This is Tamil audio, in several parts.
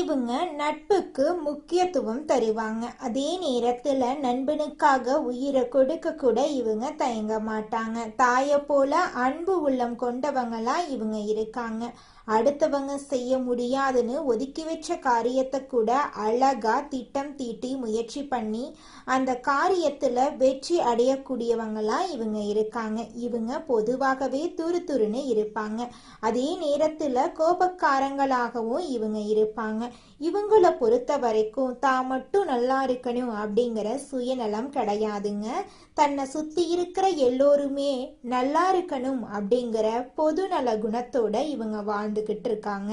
இவங்க நட்புக்கு முக்கியத்துவம் தருவாங்க. அதே நேரத்தில் நண்பனுக்காக உயிரை கொடுக்க கூட இவங்க தயங்க மாட்டாங்க. தாயை போல அன்பு உள்ளம் கொண்டவங்களா இவங்க இருக்காங்க. அடுத்தவங்க செய்ய முடியாதுன்னு ஒதுக்கி வச்ச காரியத்தை கூட அழகா திட்டம் தீட்டி முயற்சி பண்ணி அந்த காரியத்துல வெற்றி அடையக்கூடியவங்களாம் இவங்க இருக்காங்க. இவங்க பொதுவாகவே துரு துருன்னு இருப்பாங்க. அதே நேரத்துல கோபக்காரங்களாகவும் இவங்க இருப்பாங்க. இவங்கள பொறுத்த வரைக்கும் தான் மட்டும் நல்லா இருக்கணும் அப்படிங்கிற சுயநலம் கிடையாதுங்க. தன்னை சுத்தி இருக்கிற எல்லோருமே நல்லா இருக்கணும் அப்படிங்கிற பொதுநல குணத்தோட இவங்க வாழ்ந்துகிட்டு இருக்காங்க.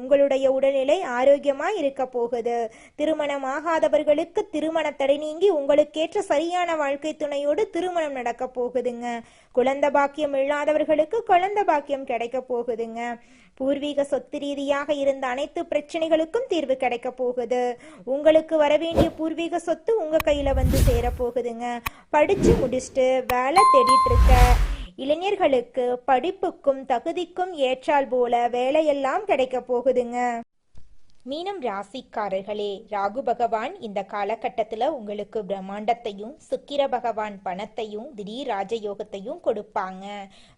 உங்களுடைய உடல்நிலை ஆரோக்கியமாக இருக்க போகுது. திருமணமாகாதவர்களுக்கு திருமண தடை நீங்கி உங்களுக்கேற்ற சரியான வாழ்க்கை துணையோடு திருமணம் நடக்க போகுதுங்க. குழந்த பாக்கியம் இல்லாதவர்களுக்கு குழந்த பாக்கியம் கிடைக்க போகுதுங்க. பூர்வீக சொத்து ரீதியாக இருந்த அனைத்து பிரச்சனைகளுக்கும் தீர்வு கிடைக்க போகுது. உங்களுக்கு வரவேண்டிய பூர்வீக சொத்து உங்க கையில வந்து சேர போகுதுங்க. படிச்சு முடிச்சுட்டு வேலை தேடிட்டு இருக்க. இளைஞர்களுக்கு படிப்புக்கும் தகுதிக்கும் ஏற்றால் போல வேலையெல்லாம் கிடைக்க போகுதுங்க. மீனம் ராசிக்காரர்களே ராகு பகவான் இந்த காலகட்டத்தில் உங்களுக்கு பிரம்மாண்டத்தையும் சுக்கிர பகவான் பணத்தையும் திடீர் ராஜயோகத்தையும் கொடுப்பாங்க.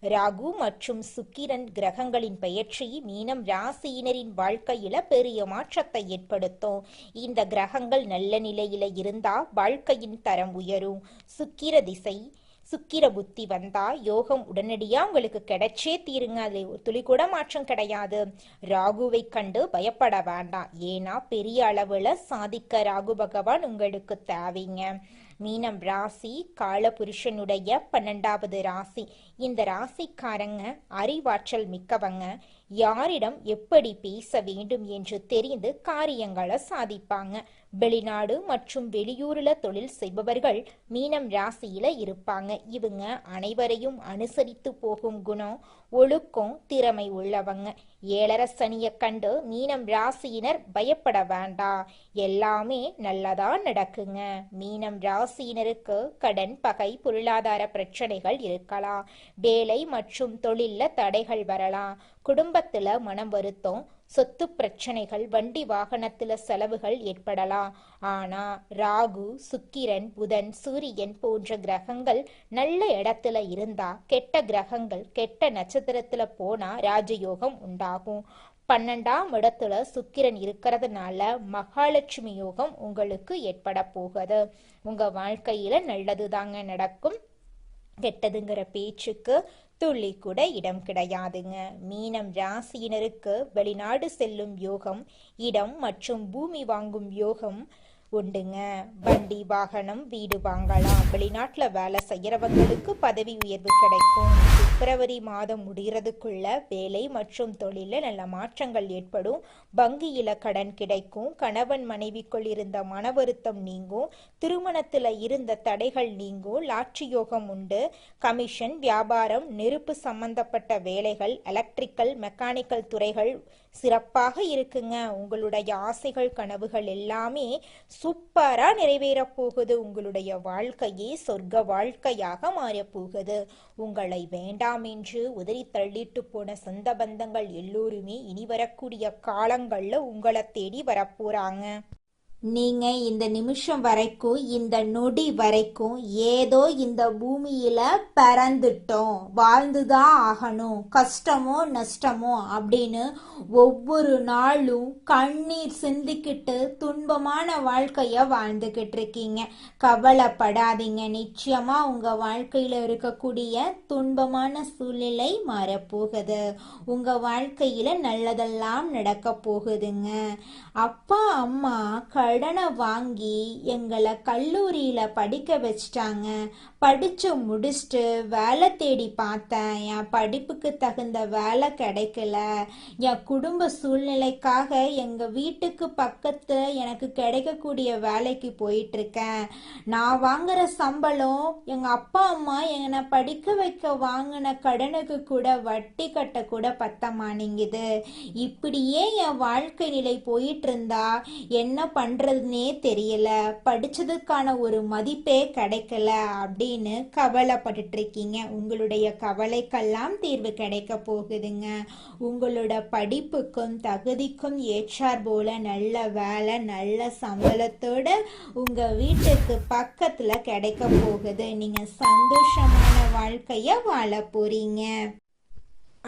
ராகு மற்றும் சுக்கிரன் கிரகங்களின் பெயர்ச்சி மீனம் ராசியினரின் வாழ்க்கையில பெரிய மாற்றத்தை ஏற்படுத்தும். இந்த கிரகங்கள் நல்ல நிலையில இருந்தா வாழ்க்கையின் தரம் உயரும். சுக்கிர திசை சுக்கிர புத்தி வந்தா யோகம் உடனடியா உங்களுக்கு கிடைச்சே தீருங்க. அது ஒரு துளி கூட மாற்றம் கிடையாது. ராகுவை கண்டு பயப்பட வேண்டாம் ஏன்னா பெரிய அளவுல சாதிக்க ராகு பகவான் உங்களுக்கு தேவைங்க. மீனம் ராசி கால புருஷனுடைய பன்னெண்டாவது ராசி. இந்த ராசிக்காரங்க அறிவாற்றல் மிக்கவங்க. யாரிடம் எப்படி பேச வேண்டும் என்று தெரிந்து காரியங்களை சாதிப்பாங்க. வெளிநாடு மற்றும் வெளியூரில் தொழில் செய்பவர்கள் மீனம் ராசியில இருப்பாங்க. இவங்க அனைவரையும் அனுசரித்து போகும் குணம் ஒழுக்கம் திறமை உள்ளவங்க. ஏழரை சனியை கண்டு மீனம் ராசியினர் பயப்பட வேண்டாம். எல்லாமே நல்லதா நடக்குங்க. மீனம் ராசியினருக்கு கடன் பகை பொருளாதார பிரச்சனைகள் இருக்கலாம். வேலை மற்றும் தொழிலில் தடைகள் வரலாம். குடும்பத்துல மனம் வருத்தம் சொத்து பிரச்சனைகள் வண்டி வாகனத்தில் செலவுகள் ஏற்படலாம். ஆனா ராகு சுக்கிரன் புதன் சூரியன் போன்ற கிரகங்கள் நல்ல இடத்துல இருந்தா கெட்ட கிரகங்கள் கெட்ட நட்சத்திரத்துல போனா ராஜயோகம் உண்டாகும். பன்னெண்டாம் இடத்துல சுக்கிரன் இருக்கிறதுனால மகாலட்சுமி யோகம் உங்களுக்கு ஏற்பட போகுது. உங்க வாழ்க்கையில நல்லது தாங்க நடக்கும். கெட்டதுங்கிற பேச்சுக்கு துள்ளி கூட இடம் கிடையாதுங்க. மீனம் ராசியினருக்கு வெளிநாடு செல்லும் யோகம் இடம் மற்றும் பூமி வாங்கும் யோகம் உண்டுங்க. வண்டி வாகனம் வீடு வாங்கலாம். வெளிநாட்டில் வேலை செய்யறவங்களுக்கு பதவி உயர்வு கிடைக்கும். பிப்ரவரி மாதம் முடிகிறதுக்குள்ள வேலை மற்றும் தொழிலில் நல்ல மாற்றங்கள் ஏற்படும். வங்கியில கடன் கிடைக்கும். கணவன் மனைவிக்குள் இருந்த மன வருத்தம் நீங்கும். திருமணத்தில் இருந்த தடைகள் நீங்கும். லாட்சி யோகம் உண்டு. கமிஷன் வியாபாரம் நெருப்பு சம்பந்தப்பட்ட வேலைகள் எலக்ட்ரிக்கல் மெக்கானிக்கல் துறைகள் சிறப்பாக இருக்குங்க. உங்களுடைய ஆசைகள் கனவுகள் எல்லாமே சூப்பரா நிறைவேறப் போகுது. உங்களுடைய வாழ்க்கையே சொர்க்க வாழ்க்கையாக மாறப் போகுது. உங்களை வேண்டாம் என்று உதறி தள்ளிட்டு போன சொந்த பந்தங்கள் எல்லோருமே இனி வரக்கூடிய காலங்கள்ல உங்களை தேடி வரப்போறாங்க நீங்க இந்த நிமிஷம் வரைக்கும் இந்த நொடி வரைக்கும் ஏதோ இந்த பூமியில பிறந்துட்டோம். வாழ்ந்துதான் ஆகணும். கஷ்டமோ நஷ்டமோ அப்படின்னு ஒவ்வொரு நாளும் கண்ணீர் சிந்திக்கிட்டு துன்பமான வாழ்க்கைய வாழ்ந்துகிட்டு இருக்கீங்க. கவலைப்படாதீங்க. நிச்சயமா உங்க வாழ்க்கையில இருக்கக்கூடிய துன்பமான சூழ்நிலை மாறப்போகுது. உங்க வாழ்க்கையில நல்லதெல்லாம் நடக்க போகுதுங்க. அப்பா அம்மா கடனை வாங்கி எங்களை கல்லூரியில் படிக்க வச்சிட்டாங்க. படித்து முடிச்சுட்டு வேலை தேடி பார்த்தேன். என் படிப்புக்கு தகுந்த வேலை கிடைக்கல. என் குடும்ப சூழ்நிலைக்காக எங்கள் வீட்டுக்கு பக்கத்தில் எனக்கு கிடைக்கக்கூடிய வேலைக்கு போயிட்டுருக்கேன். நான் வாங்குற சம்பளம் எங்கள் அப்பா அம்மா என்னை படிக்க வைக்க வாங்கின கடனுக்கு கூட வட்டி கட்ட கூட பத்தமானிங்குது இப்படியே என் வாழ்க்கை நிலை போயிட்டு இருந்தா என்ன பண்றதுனே தெரியல. படிச்சதுக்கான ஒரு மதிப்பே கிடைக்கல அப்படின்னு கவலைப்பட்டுட்டு இருக்கீங்க உங்களுடைய கவலைக்கெல்லாம் தீர்வு கிடைக்க போகுதுங்க. உங்களோட படிப்புக்கும் தகுதிக்கும் ஏற்றார் போல நல்ல வேலை நல்ல சம்பளத்தோட உங்க வீட்டுக்கு பக்கத்துல கிடைக்க போகுது. நீங்க சந்தோஷமான வாழ்க்கைய வாழ போறீங்க.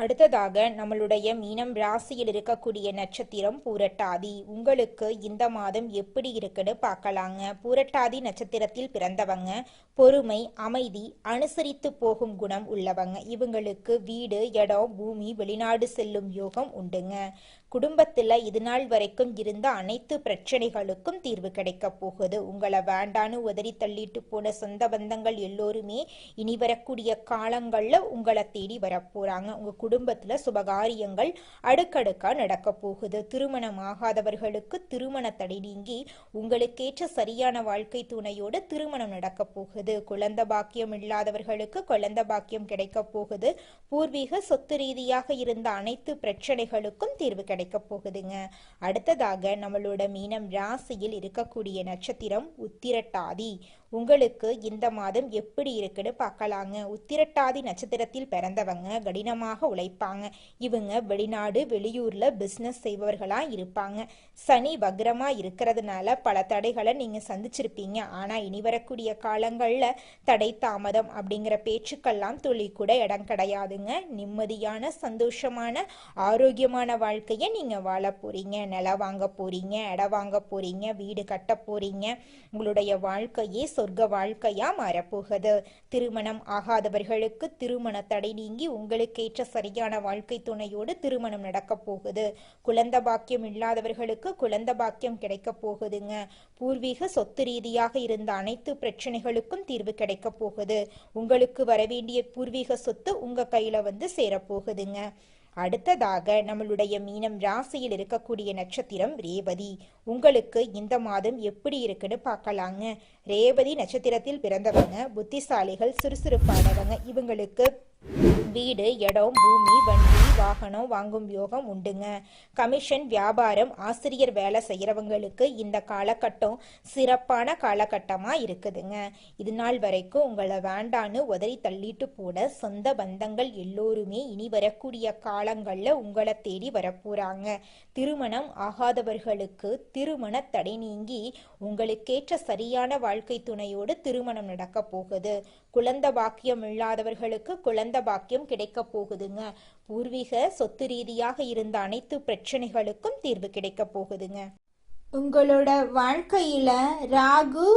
அடுத்ததாக நம்மளுடைய மீனம் ராசியில் இருக்கக்கூடிய நட்சத்திரம் பூரட்டாதி. உங்களுக்கு இந்த மாதம் எப்படி இருக்குன்னு பார்க்கலாங்க. பூரட்டாதி நட்சத்திரத்தில் பிறந்தவங்க பொறுமை அமைதி அனுசரித்து போகும் குணம் உள்ளவங்க. இவங்களுக்கு வீடு இடம் பூமி வெளிநாடு செல்லும் யோகம் உண்டுங்க. குடும்பத்தில் இது நாள் வரைக்கும் இருந்த அனைத்து பிரச்சனைகளுக்கும் தீர்வு கிடைக்க போகுது. உங்களை வேண்டான்னு உதறி தள்ளிட்டு போன சொந்த பந்தங்கள் எல்லோருமே இனி வரக்கூடிய காலங்களில் உங்களை தேடி வரப்போறாங்க உங்க குடும்பத்தில் சுபகாரியங்கள் அடுக்கடுக்காக நடக்க போகுது. திருமணம் ஆகாதவர்களுக்கு திருமண தடை நீங்கி உங்களுக்கேற்ற சரியான வாழ்க்கை துணையோடு திருமணம் நடக்க போகுது. குழந்த பாக்கியம் இல்லாதவர்களுக்கு குழந்த பாக்கியம் கிடைக்க போகுது. பூர்வீக சொத்து ரீதியாக இருந்த அனைத்து பிரச்சனைகளுக்கும் தீர்வு கிடைக்கும் கிடைக்க போகுதுங்க. அடுத்ததாக நம்மளோட மீனம் ராசியில் இருக்கக்கூடிய நட்சத்திரம் உத்திரட்டாதி. உங்களுக்கு இந்த மாதம் எப்படி இருக்குன்னு பார்க்கலாங்க. உத்திரட்டாதி நட்சத்திரத்தில் பிறந்தவங்க கடினமாக உழைப்பாங்க. இவங்க வெளிநாடு வெளியூர்ல பிசினஸ் செய்பவர்களா இருப்பாங்க. சனி வக்ரமா இருக்கிறதுனால பல தடைகளை நீங்க சந்திச்சிருப்பீங்க. ஆனா இனி வரக்கூடிய காலங்கள்ல தடை தாமதம் அப்படிங்கிற பேச்சுக்கெல்லாம் துளி கூட இடம் கிடையாதுங்க. நிம்மதியான சந்தோஷமான ஆரோக்கியமான வாழ்க்கையை நீங்கள் வாழ போகிறீங்க நிலம் வாங்க போகிறீங்க இடம் வாங்க போகிறீங்க வீடு கட்ட போகிறீங்க உங்களுடைய வாழ்க்கையே சொர்க்க வாழ்க்கையாக மாறப்போகுது. திருமணம் ஆகாதவர்களுக்கு திருமண தடை நீங்கி உங்களுக்கேற்ற சரியான வாழ்க்கை துணையோடு திருமணம் நடக்கப் போகுது. குழந்த பாக்கியம் இல்லாதவர்களுக்கு குழந்த பாக்கியம் கிடைக்க போகுதுங்க. பூர்வீக சொத்து ரீதியாக இருந்த அனைத்து பிரச்சனைகளுக்கும் தீர்வு கிடைக்க போகுது. உங்களுக்கு வரவேண்டிய பூர்வீக சொத்து உங்கள் கையில் வந்து சேரப்போகுதுங்க அடுத்ததாக நம்மளுடைய மீனம் ராசியில் இருக்கக்கூடிய நட்சத்திரம் ரேவதி. உங்களுக்கு இந்த மாதம் எப்படி இருக்குன்னு பார்க்கலாங்க. ரேவதி நட்சத்திரத்தில் பிறந்தவங்க புத்திசாலிகள் சுறுசுறுப்பானவங்க. இவங்களுக்கு வீடு இடம் பூமி வண்டி வாகனம் வாங்கும் யோகம் உண்டுங்க. கமிஷன் வியாபாரம் ஆசிரியர் வேலை செய்கிறவங்களுக்கு இந்த காலகட்டம் சிறப்பான காலகட்டமாக இருக்குதுங்க. இது நாள் வரைக்கும் உங்களை வேண்டான்னு உதறி தள்ளிட்டு போன சொந்த பந்தங்கள் எல்லோருமே இனி வரக்கூடிய காலங்களில் உங்களை தேடி வரப்போகிறாங்க திருமணம் ஆகாதவர்களுக்கு திருமண தடை நீங்கி உங்களுக்கேற்ற சரியான வாழ்க்கை துணையோடு திருமணம் நடக்க போகுது. குழந்த பாக்கியம் இல்லாதவர்களுக்கு குழந்தை பாக்கியம் கிடைக்க போகுதுங்க. பூர்வீக சொத்து ரீதியாக இருந்த அனைத்து பிரச்சனைகளுக்கும் தீர்வு கிடைக்க போகுதுங்க. உங்களோட வாழ்க்கையில ராகு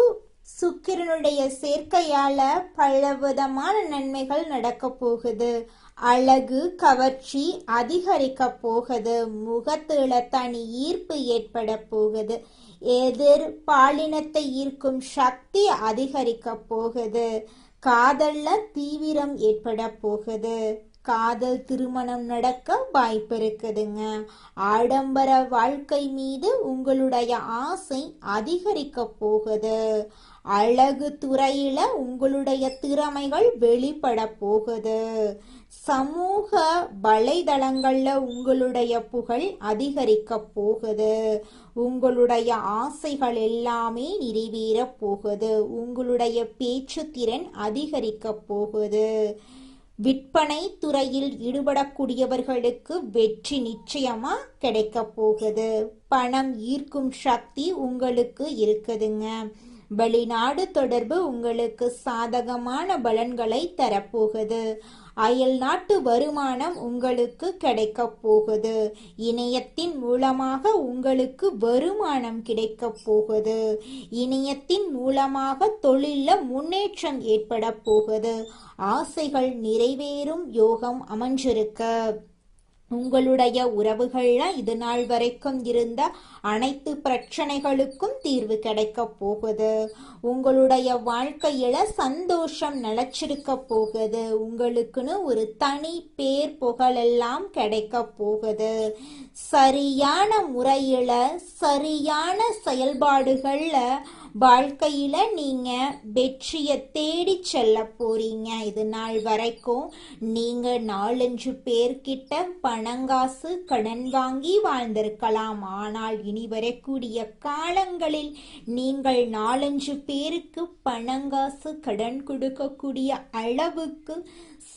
சுக்கிரனுடைய சேர்க்கையால பலவிதமான நன்மைகள் நடக்க போகுது. அழகு கவர்ச்சி அதிகரிக்க போகுது. முகத்துல தனி ஈர்ப்பு ஏற்பட போகுது. எதிர் பாலினத்தை ஈர்க்கும் சக்தி அதிகரிக்க போகுது. காதல்ல தீவிரம் ஏற்பட போகுது. காதல் திருமணம் நடக்க வாய்ப்பு இருக்குதுங்க. ஆடம்பர வாழ்க்கை மீது உங்களுடைய ஆசை அதிகரிக்க போகுது. அழகு துறையில உங்களுடைய திறமைகள் வெளிப்பட போகுது. சமூக வலைதளங்கள்ல உங்களுடைய புகழ் அதிகரிக்க போகுது. உங்களுடைய ஆசைகள் எல்லாமே நிறைவேறப் போகுது. உங்களுடைய பேச்சு திறன் அதிகரிக்கப் போகுது. விற்பனை துறையில் ஈடுபடக்கூடியவர்களுக்கு வெற்றி நிச்சயமா கிடைக்க போகுது. பணம் ஈர்க்கும் சக்தி உங்களுக்கு இருக்குதுங்க. வெளிநாடு தொடர்பு உங்களுக்கு சாதகமான பலன்களை தரப்போகுது. அயல் நாட்டு வருமானம் உங்களுக்கு கிடைக்க போகுது. இணையத்தின் மூலமாக உங்களுக்கு வருமானம் கிடைக்க போகுது. இணையத்தின் மூலமாக தொழிலில் முன்னேற்றம் ஏற்பட போகுது. ஆசைகள் நிறைவேறும் யோகம் அமைஞ்சிருக்க. உங்களுடைய உறவுகள்ல இது நாள் வரைக்கும் இருந்த அனைத்து பிரச்சனைகளுக்கும் தீர்வு கிடைக்க போகுது. உங்களுடைய வாழ்க்கையில சந்தோஷம் நிலச்சிருக்க போகுது. உங்களுக்குன்னு ஒரு தனி பேர் புகழெல்லாம் கிடைக்க போகுது. சரியான முறையில சரியான செயல்பாடுகள்ல வாழ்க்கையில நீங்க வெற்றியை தேடி செல்ல போறீங்க. இது நாள் வரைக்கும் நீங்க நாலஞ்சு பேர்கிட்ட பணங்காசு கடன் வாங்கி வாழ்ந்திருக்கலாம். ஆனால் இனி வரக்கூடிய காலங்களில் நீங்கள் நாலஞ்சு பேருக்கு பணங்காசு கடன் கொடுக்கக்கூடிய அளவுக்கு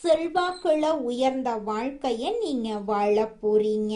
செல்வாக்கில் உயர்ந்த வாழ்க்கையை நீங்க வாழ போறீங்க.